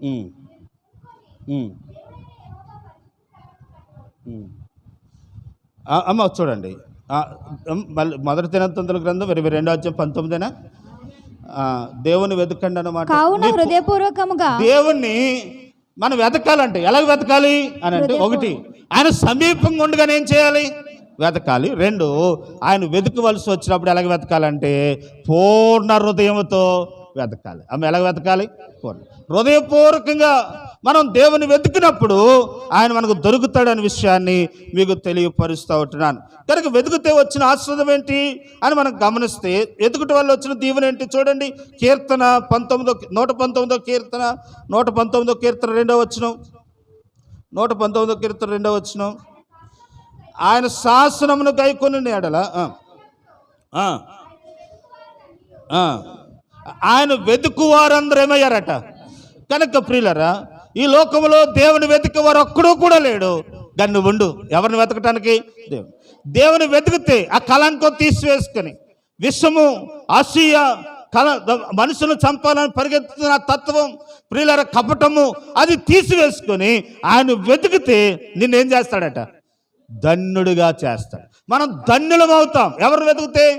ఉమ్. ఆ, అమ్మ చూడండి. మళ్ళీ మొదటి దినతంతుల గ్రంథం ఇరవై రెండో వచ్చే పంతొమ్మిదేనా? దేవుని వెతకండి అన్నమాట కావున హృదయపూర్వకముగా దేవుణ్ణి మనం వెతకాలంటే ఎలా వెతకాలి? అని అంటే ఒకటి ఆయన సమీపంగా ఉండగానే ఏం చేయాలి? వెతకాలి. రెండు ఆయన వెతకవలసి వచ్చినప్పుడు ఎలాగ వెతకాలంటే పూర్ణ హృదయంతో వెతకాలి. ఆమె ఎలా వెతకాలి? హృదయపూర్వకంగా మనం దేవుని వెతికినప్పుడు ఆయన మనకు దొరుకుతాడనే విషయాన్ని మీకు తెలియపరుస్తూ ఉంటున్నాను. కనుక వెతికితే వచ్చిన ఆశ్రదం ఏంటి అని మనం గమనిస్తే వెతుకుట వల్ల వచ్చిన దీవెన ఏంటి చూడండి. కీర్తన పంతొమ్మిదో నూట పంతొమ్మిదో కీర్తన నూట పంతొమ్మిదో కీర్తన రెండో వచ్చిన నూట పంతొమ్మిదో కీర్తన రెండో వచ్చిన ఆయన శాసనమును గైకొని ఎడల ఆయన వెతుకు వారందరూ ఏమయ్యారట? కనుక ప్రియులరా ఈ లోకంలో దేవుని వెతికే వారు ఒక్కడూ కూడా లేడు. గన్ను ఉండు. ఎవరిని వెతకటానికి? దేవుని. దేవుని వెతికితే ఆ కలంకం తీసివేసుకొని విశ్వము అసూయ కల మనుషులను చంపాలని పరిగెత్తుతున్న తత్వం ప్రియులర కపటము అది తీసివేసుకొని ఆయన వెతికితే నిన్నేం చేస్తాడట? ధన్యుడిగా చేస్తాడు. మనం ధన్యులం అవుతాం. ఎవరు వెతికితే?